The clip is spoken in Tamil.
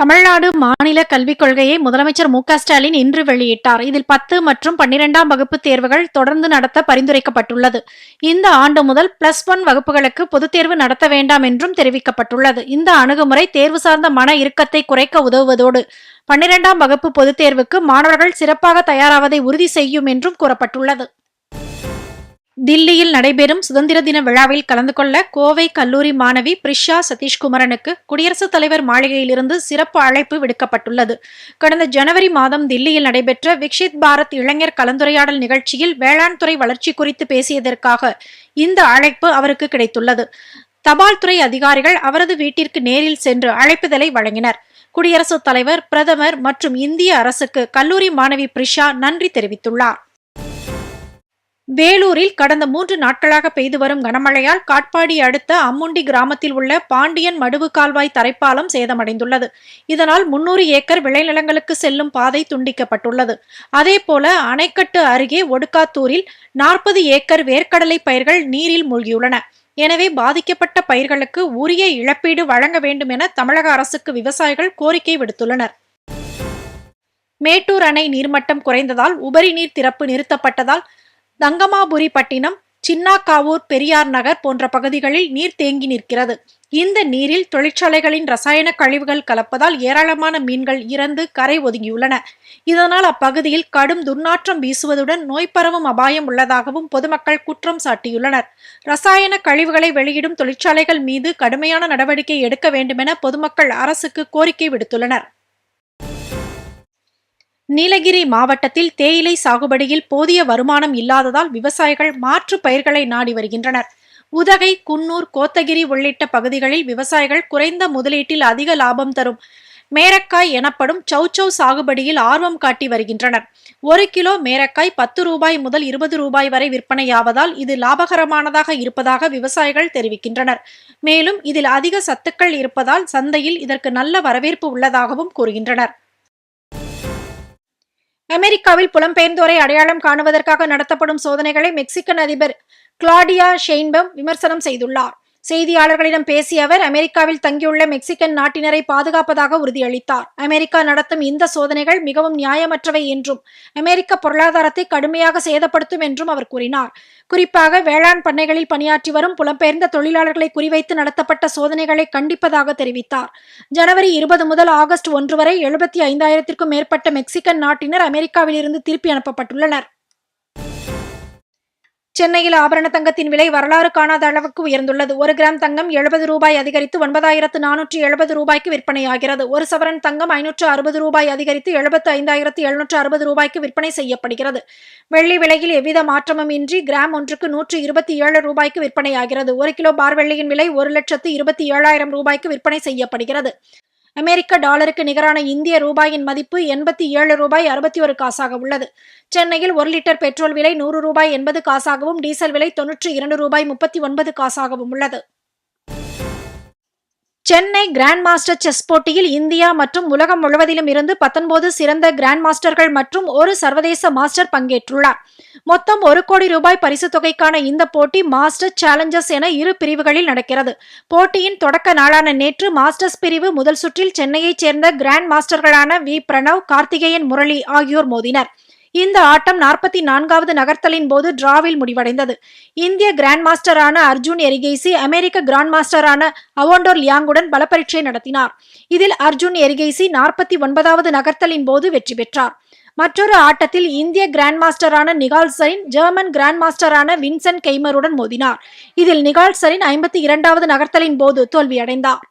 தமிழ்நாடு மாநில கல்விக் கொள்கையை முதலமைச்சர் மு ஸ்டாலின் இன்று வெளியிட்டார். இதில் பத்து மற்றும் பன்னிரெண்டாம் வகுப்பு தேர்வுகள் தொடர்ந்து நடத்த பரிந்துரைக்கப்பட்டுள்ளது. இந்த ஆண்டு முதல் பிளஸ் ஒன் வகுப்புகளுக்கு பொதுத் தேர்வு நடத்த வேண்டாம் என்றும் தெரிவிக்கப்பட்டுள்ளது. இந்த அணுகுமுறை தேர்வு சார்ந்த மன இறுக்கத்தை குறைக்க உதவுவதோடு பன்னிரெண்டாம் வகுப்பு பொதுத் தேர்வுக்கு மாணவர்கள் சிறப்பாக தயாராவதை உறுதி செய்யும் என்றும் கூறப்பட்டுள்ளது. தில்லியில் நடைபெறும் சுதந்திர தின விழாவில் கலந்து கொள்ள கோவை கல்லூரி மாணவி பிரிஷா சதீஷ்குமரனுக்கு குடியரசுத் தலைவர் மாளிகையிலிருந்து சிறப்பு அழைப்பு விடுக்கப்பட்டுள்ளது. கடந்த ஜனவரி மாதம் தில்லியில் நடைபெற்ற விக்ஷித் பாரத் இளைஞர் கலந்துரையாடல் நிகழ்ச்சியில் வேளாண் துறை வளர்ச்சி குறித்து பேசியதற்காக இந்த அழைப்பு அவருக்கு கிடைத்துள்ளது. தபால் துறை அதிகாரிகள் அவரது வீட்டிற்கு நேரில் சென்று அழைப்புதலை வழங்கினர். குடியரசுத் தலைவர் பிரதமர் மற்றும் இந்திய அரசுக்கு கல்லூரி மாணவி பிரிஷா நன்றி தெரிவித்துள்ளார். வேலூரில் கடந்த மூன்று நாட்களாக பெய்து வரும் கனமழையால் காட்பாடி அடுத்த அம்முண்டி கிராமத்தில் உள்ள பாண்டியன் மடுவு கால்வாய் தரைப்பாலம் சேதமடைந்துள்ளது. இதனால் முன்னூறு ஏக்கர் விளைநிலங்களுக்கு செல்லும் பாதை துண்டிக்கப்பட்டுள்ளது. அதேபோல அணைக்கட்டு அருகே ஒடுக்காத்தூரில் நாற்பது ஏக்கர் வேர்க்கடலை பயிர்கள் நீரில் மூழ்கியுள்ளன. எனவே பாதிக்கப்பட்ட பயிர்களுக்கு உரிய இழப்பீடு வழங்க வேண்டும் என தமிழக அரசுக்கு விவசாயிகள் கோரிக்கை விடுத்துள்ளனர். மேட்டூர் அணை நீர்மட்டம் குறைந்ததால் உபரி நீர் திறப்பு நிறுத்தப்பட்டதால் தங்கமாபுரி பட்டினம் சின்னாக்காவூர் பெரியார் நகர் போன்ற பகுதிகளில் நீர் தேங்கி நிற்கிறது. இந்த நீரில் தொழிற்சாலைகளின் ரசாயன கழிவுகள் கலப்பதால் ஏராளமான மீன்கள் இறந்து கரை ஒதுங்கியுள்ளன. இதனால் அப்பகுதியில் கடும் துர்நாற்றம் வீசுவதுடன் நோய் பரவும் அபாயம் உள்ளதாகவும் பொதுமக்கள் குற்றம் சாட்டியுள்ளனர். ரசாயன கழிவுகளை வெளியிடும் தொழிற்சாலைகள் மீது கடுமையான நடவடிக்கை எடுக்க வேண்டுமென பொதுமக்கள் அரசுக்கு கோரிக்கை விடுத்துள்ளனர். நீலகிரி மாவட்டத்தில் தேயிலை சாகுபடியில் போதிய வருமானம் இல்லாததால் விவசாயிகள் மாற்று பயிர்களை நாடி வருகின்றனர். உதகை குன்னூர் கோத்தகிரி உள்ளிட்ட பகுதிகளில் விவசாயிகள் குறைந்த முதலீட்டில் அதிக லாபம் தரும். மேரக்காய் எனப்படும் சௌச்சௌ சாகுபடியில் ஆர்வம் காட்டி வருகின்றனர். ஒரு கிலோ மேரக்காய் பத்து ரூபாய் முதல் இருபது ரூபாய் வரை விற்பனையாவதால் இது லாபகரமானதாக இருப்பதாக விவசாயிகள் தெரிவிக்கின்றனர். மேலும் இதில் அதிக சத்துக்கள் இருப்பதால் சந்தையில் இதற்கு நல்ல வரவேற்பு உள்ளதாகவும் கூறுகின்றனர். அமெரிக்காவில் புலம்பெயர்ந்தோரை அடையாளம் காணுவதற்காக நடத்தப்படும் சோதனைகளை மெக்சிகன் அதிபர் கிளாடியா ஷெயின்பம் விமர்சனம் செய்துள்ளார். செய்தியாளர்களிடம் பேசிய அவர் அமெரிக்காவில் தங்கியுள்ள மெக்சிகன் நாட்டினரை பாதுகாப்பதாக உறுதியளித்தார். அமெரிக்கா நடத்தும் இந்த சோதனைகள் மிகவும் நியாயமற்றவை என்றும் அமெரிக்க பொருளாதாரத்தை கடுமையாக சேதப்படுத்தும் என்றும் அவர் கூறினார். குறிப்பாக வேளாண் பண்ணைகளில் பணியாற்றி வரும் புலம்பெயர்ந்த தொழிலாளர்களை குறிவைத்து நடத்தப்பட்ட சோதனைகளை கண்டிப்பதாக தெரிவித்தார். ஜனவரி இருபது முதல் ஆகஸ்ட் ஒன்று வரை எழுபத்தி ஐந்தாயிரத்திற்கும் மேற்பட்ட மெக்சிகன் நாட்டினர் அமெரிக்காவிலிருந்து திருப்பி அனுப்பப்பட்டுள்ளனர். சென்னையில் ஆபரண தங்கத்தின் விலை வரலாறு காணாத அளவுக்கு உயர்ந்துள்ளது. ஒரு கிராம் தங்கம் எழுபது ரூபாய் அதிகரித்து ஒன்பதாயிரத்து நானூற்றி எழுபது ரூபாய்க்கு விற்பனையாகிறது ஒரு சவரன் தங்கம் ஐநூற்று அறுபது ரூபாய் அதிகரித்து எழுபத்து ஐந்தாயிரத்து எழுநூற்று அறுபது ரூபாய்க்கு விற்பனை செய்யப்படுகிறது. வெள்ளி விலையில் எவ்வித மாற்றமும் இன்றி கிராம் ஒன்றுக்கு நூற்று இருபத்தி ஏழு ரூபாய்க்கு விற்பனையாகிறது ஒரு கிலோ பார் வெள்ளியின் விலை ஒரு லட்சத்து இருபத்தி ஏழாயிரம் ரூபாய்க்கு விற்பனை செய்யப்படுகிறது. அமெரிக்க டாலருக்கு நிகரான இந்திய ரூபாயின் மதிப்பு எண்பத்தி ஏழு ரூபாய் அறுபத்தி ஒரு காசாக உள்ளது. சென்னையில் ஒரு லிட்டர் பெட்ரோல் விலை நூறு ரூபாய் எண்பது காசாகவும் டீசல் விலை தொன்னூற்றி இரண்டு ரூபாய் முப்பத்தி ஒன்பது காசாகவும் உள்ளது. சென்னை கிராண்ட் மாஸ்டர் செஸ் போட்டியில் இந்தியா மற்றும் உலகம் முழுவதிலும் இருந்து பத்தொன்பது சிறந்த கிராண்ட் மாஸ்டர்கள் மற்றும் ஒரு சர்வதேச மாஸ்டர் பங்கேற்றுள்ளார். மொத்தம் ஒரு கோடி ரூபாய் பரிசு தொகைக்கான இந்த போட்டி மாஸ்டர் சேலஞ்சர்ஸ் என இரு பிரிவுகளில் நடக்கிறது. போட்டியின் தொடக்க நாளான நேற்று மாஸ்டர்ஸ் பிரிவு முதல் சுற்றில் சென்னையைச் சேர்ந்த கிராண்ட் மாஸ்டர்களான வி பிரணவ் கார்த்திகேயன் முரளி ஆகியோர் மோதினர். இந்த ஆட்டம் நாற்பத்தி நான்காவது நகர்த்தலின் போது டிராவில் முடிவடைந்தது. இந்திய கிராண்ட் மாஸ்டரான அர்ஜுன் எரிகேசி அமெரிக்க கிராண்ட் மாஸ்டரான அவோண்டோர் லியாங்குடன் பலப்பரீட்சை நடத்தினார். இதில் அர்ஜுன் எரிகேசி நாற்பத்தி ஒன்பதாவது நகர்த்தலின் போது வெற்றி பெற்றார். மற்றொரு ஆட்டத்தில் இந்திய கிராண்ட் மாஸ்டரான நிகால் சரின் ஜெர்மன் கிராண்ட் மாஸ்டரான வின்சென்ட் கெய்மருடன் மோதினார். இதில் நிகால் சரின் ஐம்பத்தி இரண்டாவது நகர்த்தலின் போது தோல்வியடைந்தார்.